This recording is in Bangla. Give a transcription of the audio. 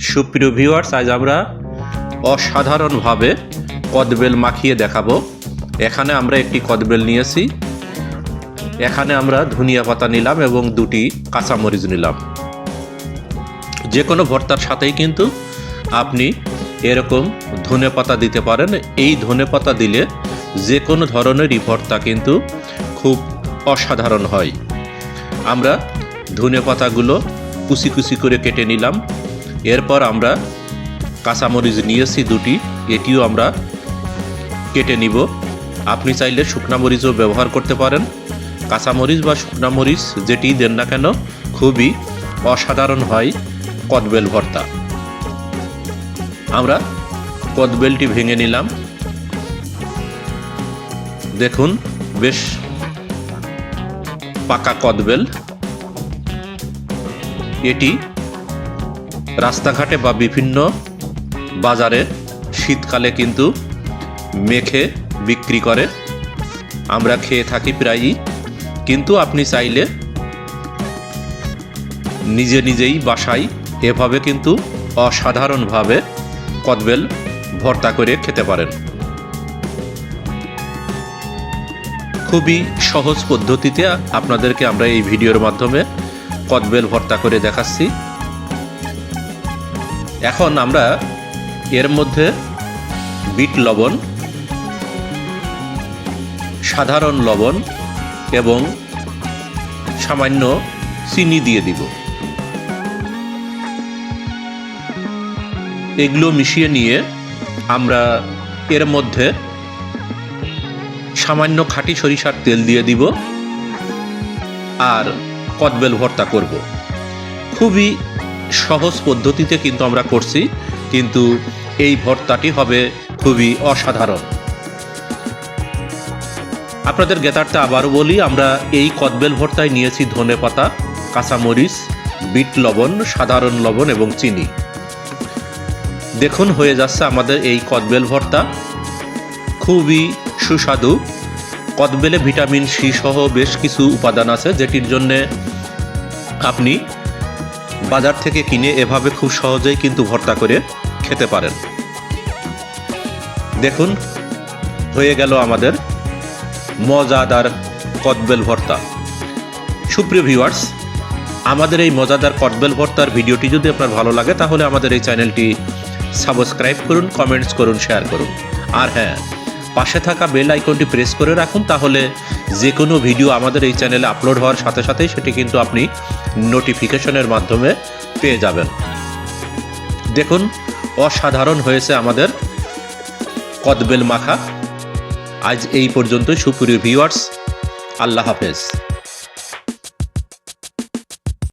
সুপ্রিয় ভিউয়ার্স আজ আমরা অসাধারণভাবে কদবেল মাখিয়ে দেখাবো। এখানে আমরা একটি কদবেল নিয়েছি। এখানে আমরা ধনিয়া পাতা নিলাম এবং দুটি কাঁচামরিচ নিলাম। যে কোনো ভর্তার সাথেই কিন্তু আপনি এরকম ধনে পাতা দিতে পারেন। এই ধনে পাতা দিলে যে কোনো ধরনেরই ভর্তা কিন্তু খুব অসাধারণ হয়। আমরা ধনে পাতাগুলো কুচি কুচি করে কেটে নিলাম। এরপর আমরা কাঁচামরিচ নিয়েছি দুটি, এটিও আমরা কেটে নিব। আপনি চাইলে শুকনা মরিচও ব্যবহার করতে পারেন। কাঁচামরিচ বা শুকনা মরিচ যেটি দেন না কেন, খুবই অসাধারণ হয় কদবেল ভর্তা। আমরা কদবেলটি ভেঙে নিলাম। দেখুন, বেশ পাকা কদবেল। এটি রাস্তাঘাটে বা বিভিন্ন বাজারে শীতকালে কিন্তু মেখে বিক্রি করে। আমরা খেয়ে থাকি প্রায়ই। কিন্তু আপনি চাইলে নিজে নিজেই বাসায় এভাবে কিন্তু অসাধারণভাবে কদবেল ভর্তা করে খেতে পারেন। খুবই সহজ পদ্ধতিতে আপনাদেরকে আমরা এই ভিডিওর মাধ্যমে কদবেল ভর্তা করে দেখাচ্ছি। এখন আমরা এর মধ্যে বিট লবণ, সাধারণ লবণ এবং সামান্য চিনি দিয়ে দিব। এগুলো মিশিয়ে নিয়ে আমরা এর মধ্যে সামান্য খাঁটি সরিষার তেল দিয়ে দিব আর কদবেল ভর্তা করব। খুবই সহজ পদ্ধতিতে কিন্তু আমরা করছি, কিন্তু এই ভর্তাটি হবে খুবই অসাধারণ। আপনাদের গেতারটা আবারও বলি, আমরা এই কদবেল ভর্তায় নিয়েছি ধনে পাতা, কাঁচামরিচ, বিট লবণ, সাধারণ লবণ এবং চিনি। দেখুন, হয়ে যাচ্ছে আমাদের এই কদবেল ভর্তা। খুবই সুস্বাদু। কদবেলে ভিটামিন সি সহ বেশ কিছু উপাদান আছে, যেটির জন্যে আপনি বাজার থেকে কিনে এভাবে খুব সহজেই কিন্তু ভর্তা করে খেতে পারেন। দেখুন, হয়ে গেল আমাদের মজাদার কদবেল ভর্তা। সুপ্রিয় ভিউয়ার্স আমাদের এই মজাদার কদবেল ভর্তার ভিডিওটি যদি আপনার ভালো লাগে, তাহলে আমাদের এই চ্যানেলটি সাবস্ক্রাইব করুন কমেন্টস করুন শেয়ার করুন। আর হ্যাঁ পাশে থাকা বেল আইকনটি প্রেস করে রাখুন, তাহলে যে কোনো ভিডিও আমাদের এই চ্যানেলে আপলোড হওয়ার সাথে সাথেই সেটি কিন্তু আপনি নোটিফিকেশনের মাধ্যমে পেয়ে যাবেন। দেখুন, অসাধারণ হয়েছে আমাদের কদবেল মাখা। আজ এই পর্যন্ত সুপ্রিয় ভিউয়ার্স আল্লাহ হাফেজ।